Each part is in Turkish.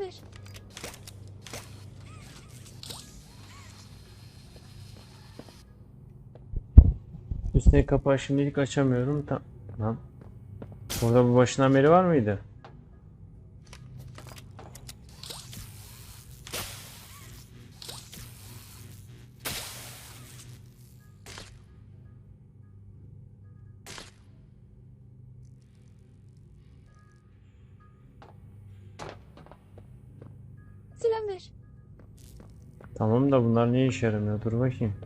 Ver. Üstüne kapağı şimdilik açamıyorum. Ta Lan. Burada bu başından beri var mıydı? Tamam da bunlar ne işe yaramıyor? Dur bakayım.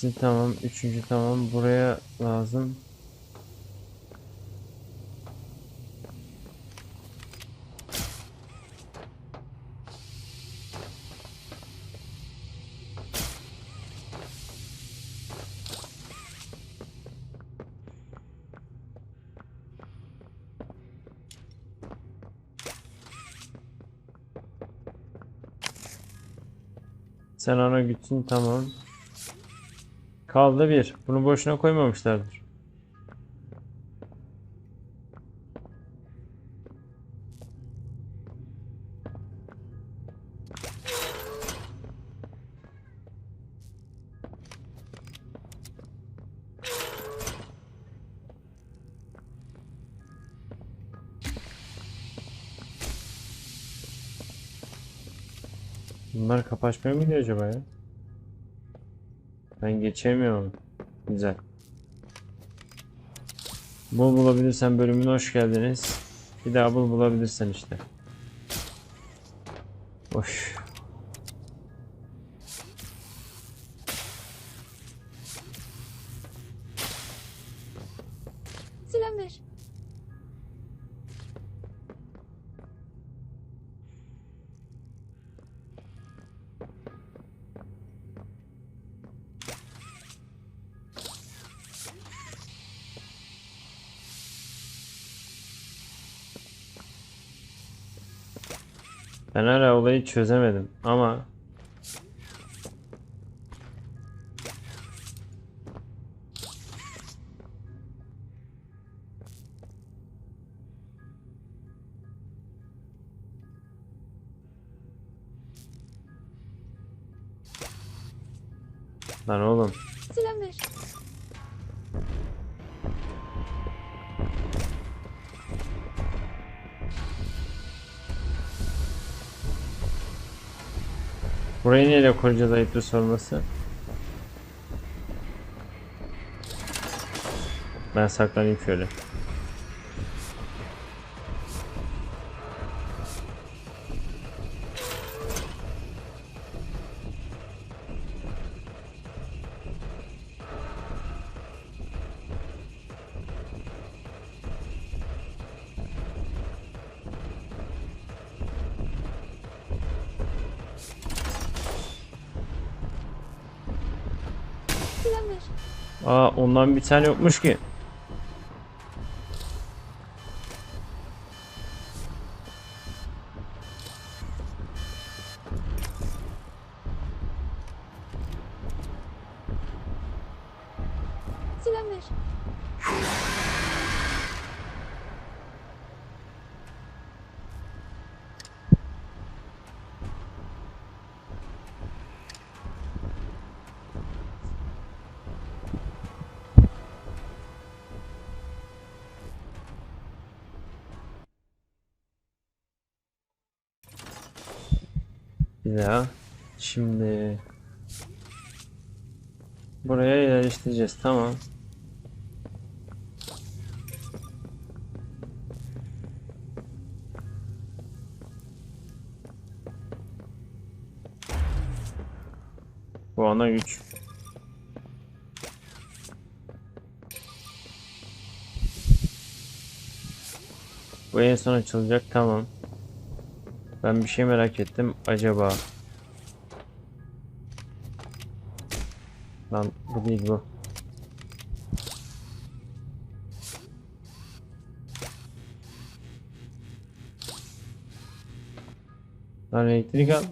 İkisi tamam. Üçüncü tamam. Buraya lazım. Sen ana gitsin tamam. Kaldı bir. Bunu boşuna koymamışlardır. Bunlar kapı açmaya mı gidiyor acaba ya? Ben geçemiyorum. Güzel. Bul bulabilirsen bölümüne hoş geldiniz. Bir daha bul bulabilirsen işte. Hoş. Ben hala olayı çözemedim ama Lan oğlum Selam ver. Burayı neyle koruyacağız ayıptır sorması? Ben saklanayım şöyle. Aa ondan bir tane yokmuş ki. Selam ver. Bir daha. Şimdi buraya yerleştireceğiz. Tamam. Bu ana güç. Bu en son açılacak. Tamam. Ben bir şey merak ettim. Acaba Lan bu değil bu. Lan elektrik al.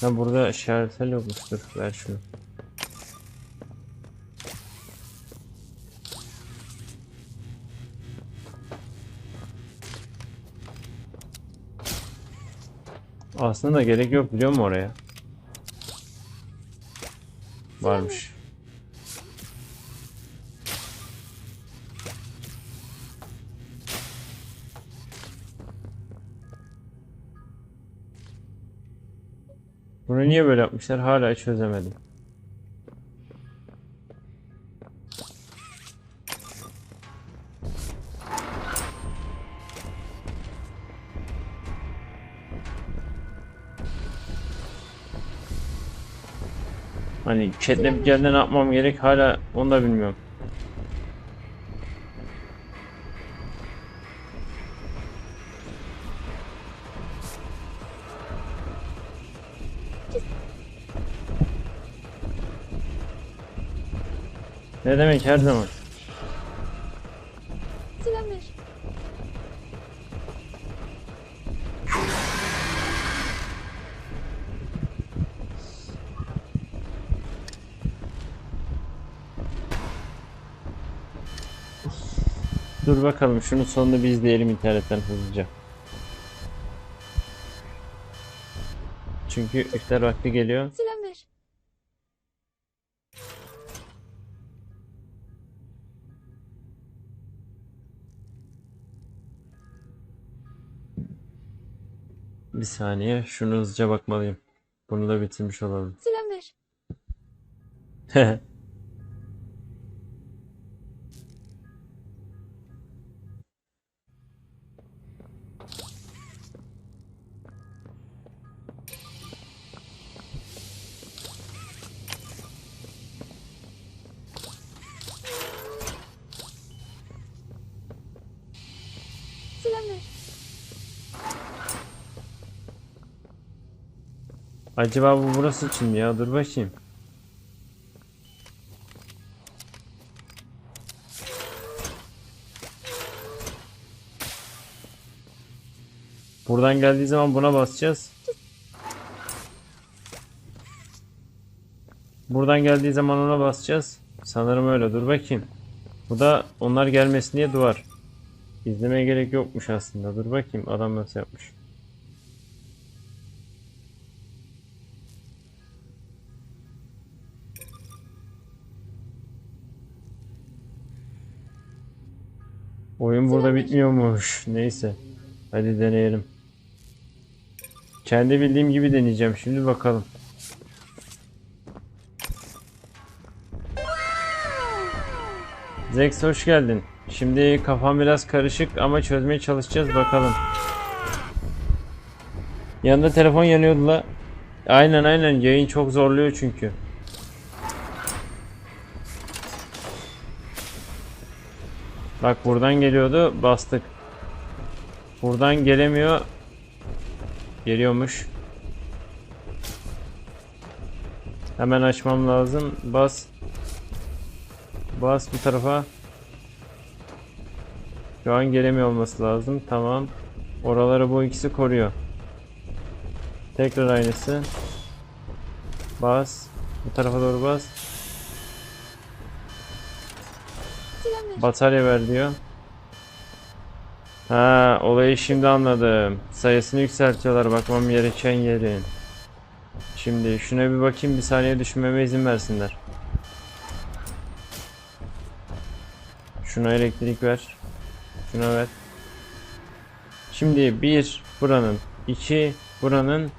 Ha burada şartel yokmuştur. Ver şunu. Aslında gerek yok biliyor musun oraya? Varmış. Bunu niye böyle yapmışlar hala çözemedim. Hani catnap geldi ne yapmam gerek hala onu da bilmiyorum. Ne demek her zaman? Dur bakalım şunun sonunu bir izleyelim internetten hızlıca. Çünkü iftar vakti geliyor. Selam ver. Bir saniye şunu hızlıca bakmalıyım. Bunu da bitirmiş olalım. Selam ver. Acaba bu burası için mi ya? Dur bakayım. Buradan geldiği zaman buna basacağız. Buradan geldiği zaman ona basacağız. Sanırım öyle. Dur bakayım. Bu da onlar gelmesin diye duvar. İzlemeye gerek yokmuş aslında. Dur bakayım adam nasıl yapmış. Oyun burada bitmiyormuş. Neyse. Hadi deneyelim. Kendi bildiğim gibi deneyeceğim. Şimdi bakalım. Zex hoş geldin. Şimdi kafam biraz karışık ama çözmeye çalışacağız bakalım. Yanında telefon yanıyordu la. Aynen aynen yayın çok zorluyor çünkü. Bak buradan geliyordu bastık. Buradan gelemiyor. Geliyormuş. Hemen açmam lazım. Bas. Bas bu tarafa. Şu an gelemiyor olması lazım. Tamam. Oraları bu ikisi koruyor. Tekrar aynısı. Bas. Bu tarafa doğru bas. Batarya ver diyor. Ha, olayı şimdi anladım. Sayısını yükseltiyorlar bakmam gereken yerin. Şimdi şuna bir bakayım bir saniye düşünmeme izin versinler. Şuna elektrik ver. Şuna ver. Şimdi bir buranın, iki buranın,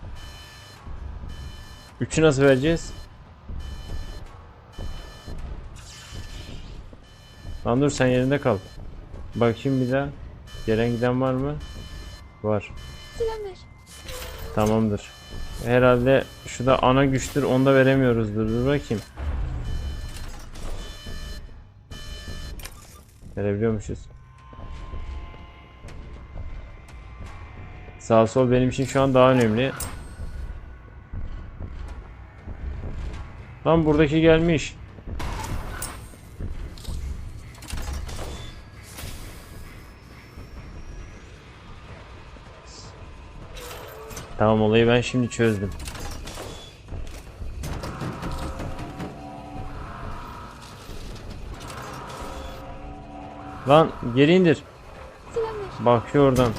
üçü nasıl vereceğiz? Lan dur sen yerinde kal. Bakayım bir daha. Gelen giden var mı? Var. Selam ver. Tamamdır. Herhalde şu da ana güçtür. Onu da veremiyoruzdur. Dur bakayım. Verebiliyormuşuz. Sağ sol benim için şu an daha önemli. Lan buradaki gelmiş. Tamam olayı ben şimdi çözdüm. Lan geri indir. Bakıyor oradan.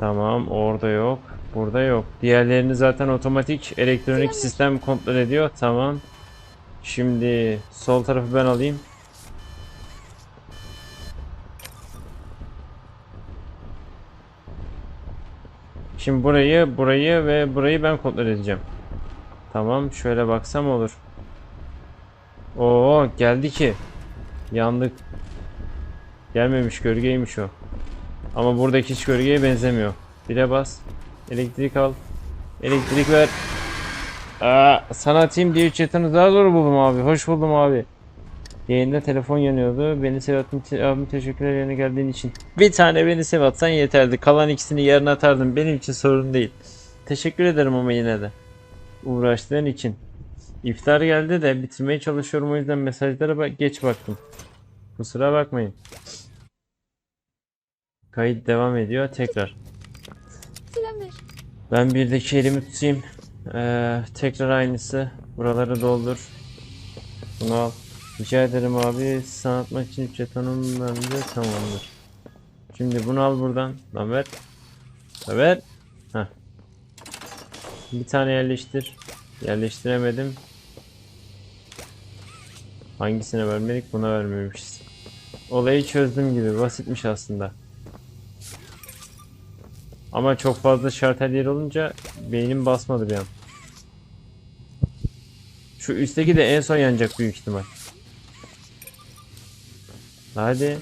Tamam orada yok. Burada yok. Diğerlerini zaten otomatik elektronik sistem kontrol ediyor. Tamam. Şimdi sol tarafı ben alayım. Şimdi burayı, burayı ve burayı ben kontrol edeceğim. Tamam, şöyle baksam olur. Oo, geldi ki. Yandık. Gelmemiş gölgeymiş o. Ama buradaki hiç gölgeye benzemiyor. Bire bas. Elektrik al. Elektrik ver. Aa, sana atayım diye chatini daha zor buldum abi. Hoş buldum abi. Yayında telefon yanıyordu. Beni sev attın. Te- Abim teşekkürler yerine geldiğin için. Bir tane beni sev atsan yeterdi. Kalan ikisini yarın atardım. Benim için sorun değil. Teşekkür ederim ama yine de. Uğraştığın için. İftar geldi de bitirmeye çalışıyorum o yüzden mesajlara bak geç baktım. Kusura bakmayın. Kayıt devam ediyor tekrar. Ben birdeki elimi tutayım. Ee, tekrar aynısı. Buraları doldur. Bunu al. Rica ederim abi. Sana atmak için jetonum bende tamamdır. Şimdi bunu al buradan. Lan ver. Ha, Ver. Heh. Bir tane yerleştir. Yerleştiremedim. Hangisine vermedik? Buna vermemişiz. Olayı çözdüm gibi. Basitmiş aslında. Ama çok fazla şartel yer olunca beynim basmadı bir an. Şu üstteki de en son yanacak büyük ihtimal. Hadi.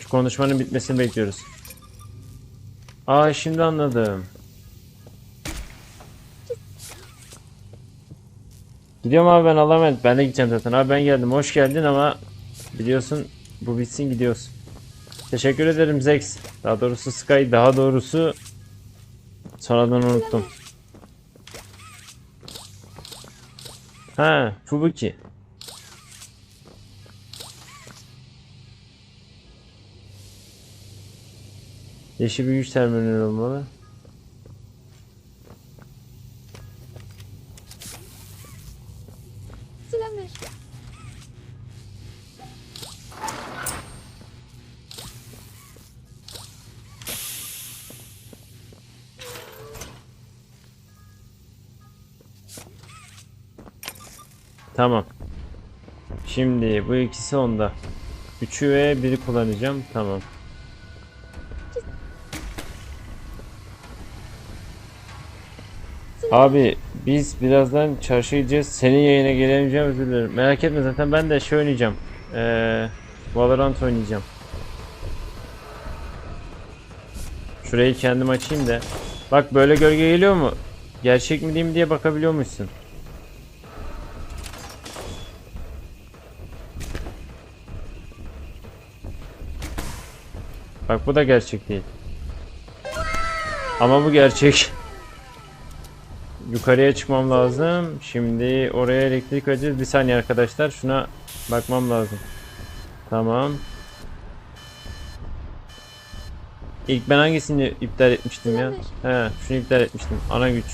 Şu konuşmanın bitmesini bekliyoruz. Aa şimdi anladım. Gidiyorum abi ben Allah'a emanet. Ben de gideceğim zaten. Abi ben geldim. Hoş geldin ama biliyorsun bu bitsin gidiyoruz. Teşekkür ederim Zex. Daha doğrusu Sky. Daha doğrusu sonradan unuttum. Ha, Fubuki. Yeşil bir güç terminali olmalı. Tamam. Şimdi bu ikisi onda. Üçü ve biri kullanacağım. Tamam. Abi biz birazdan çarşıya gideceğiz. Senin yayına gelemeyeceğim özür dilerim. Merak etme zaten ben de şey oynayacağım. Ee, Valorant oynayacağım. Şurayı kendim açayım da. Bak böyle gölge geliyor mu? Gerçek mi diyeyim diye bakabiliyor musun? Bak bu da gerçek değil. Ama bu gerçek. Yukarıya çıkmam lazım. Şimdi oraya elektrik vereceğiz. Bir saniye arkadaşlar. Şuna bakmam lazım. Tamam. İlk ben hangisini iptal etmiştim ya? He, şunu iptal etmiştim. Ana güç.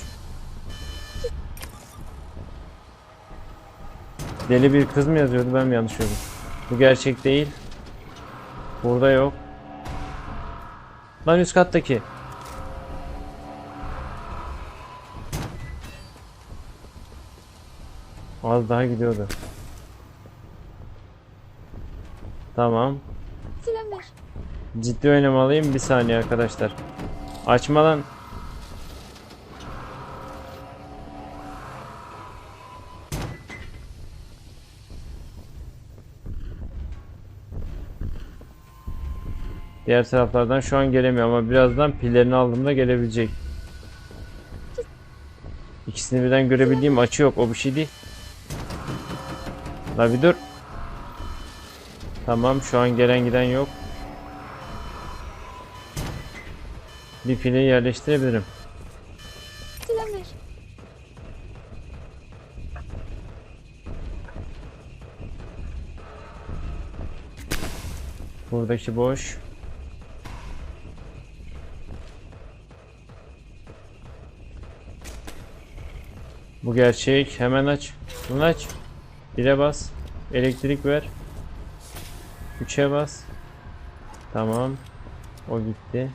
Deli bir kız mı yazıyordu? Ben mi yanlış gördüm? Bu gerçek değil. Burada yok. Lan üst kattaki. Az daha gidiyordu. Tamam. Silah ver. Ciddi oynamalıyım. Bir saniye arkadaşlar. Açma lan. Diğer taraflardan şu an gelemiyor ama birazdan pillerini aldığımda gelebilecek. İkisini birden görebildiğim açı yok. O bir şey değil. La bir dur. Tamam şu an gelen giden yok. Bir pili yerleştirebilirim. Buradaki boş. Bu gerçek. Hemen aç. Bunu aç. 1'e bas. Elektrik ver. 3'e bas. Tamam. O gitti.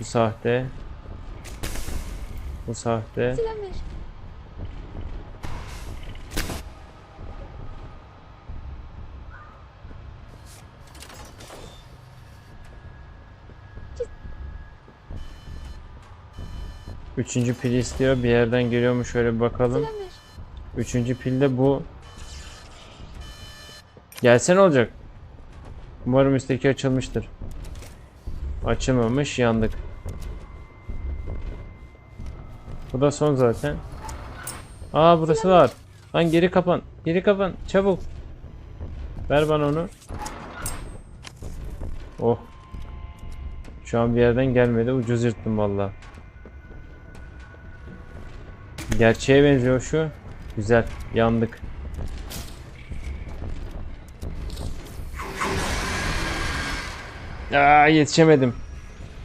Bu sahte. Bu sahte. Selam Üçüncü pil istiyor. Bir yerden geliyor mu şöyle bir bakalım. Üçüncü pilde bu. Gelse olacak? Umarım üstteki açılmıştır. Açılmamış yandık. Bu da son zaten. Aa burası var. Lan geri kapan. Geri kapan. Çabuk. Ver bana onu. Oh. Şu an bir yerden gelmedi. Ucuz yırttım vallahi. Gerçeğe benziyor şu. Güzel. Yandık. Aa, yetişemedim.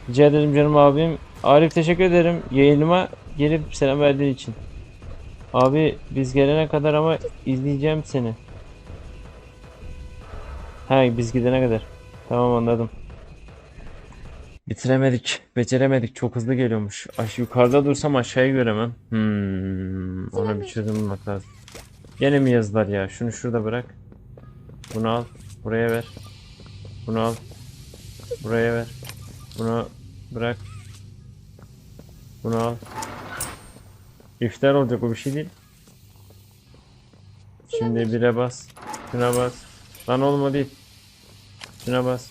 Rica ederim canım abim. Arif teşekkür ederim yayınıma gelip selam verdiğin için. Abi biz gelene kadar ama izleyeceğim seni. Ha biz gidene kadar. Tamam anladım. Bitiremedik. Beceremedik. Çok hızlı geliyormuş. Aş yukarıda dursam aşağıyı göremem. Hmm, ona bir çözüm bulmak lazım. Gene mi yazılar ya? Şunu şurada bırak. Bunu al. Buraya ver. Bunu al. Buraya ver. Bunu bırak. Bunu al. İftar olacak o bir şey değil. Şimdi bire bas. Şuna bas. Lan oğlum o değil. Şuna bas.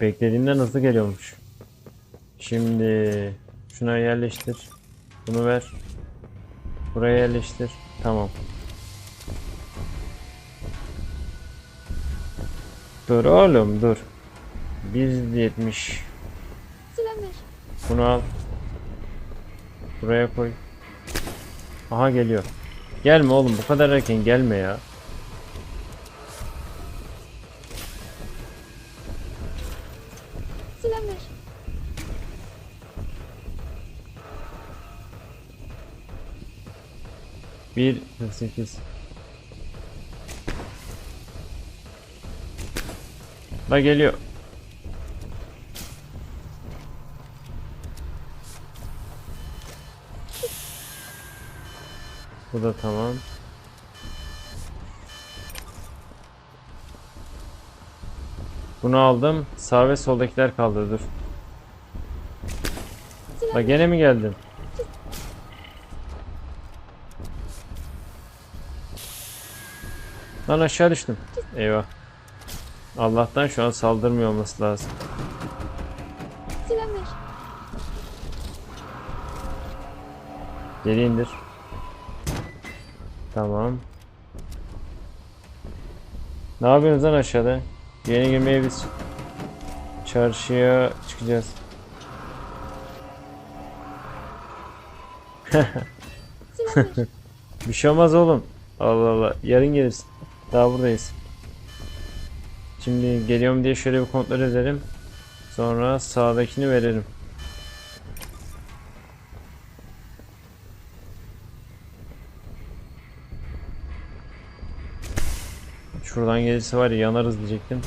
Beklediğimden hızlı geliyormuş. Şimdi şuna yerleştir. Bunu ver. Buraya yerleştir. Tamam. Dur oğlum dur. 170. Selam ver. Bunu al. Buraya koy. Aha geliyor. Gelme oğlum bu kadar erken gelme ya. 1 48 La geliyor. Bu da tamam. Bunu aldım. Sağ ve soldakiler kaldı dur. La gene mi geldin? Lan aşağı düştüm. Eyvah. Allah'tan şu an saldırmıyor olması lazım. Selam ver. Geri indir. Tamam. Ne yapıyorsunuz lan aşağıda? Yeni girmeye biz çarşıya çıkacağız. Bir şey olmaz oğlum. Allah Allah. Yarın gelirsin. Daha buradayız. Şimdi geliyorum diye şöyle bir kontrol edelim. Sonra sağdakini verelim. Şuradan gelirse var ya yanarız diyecektim.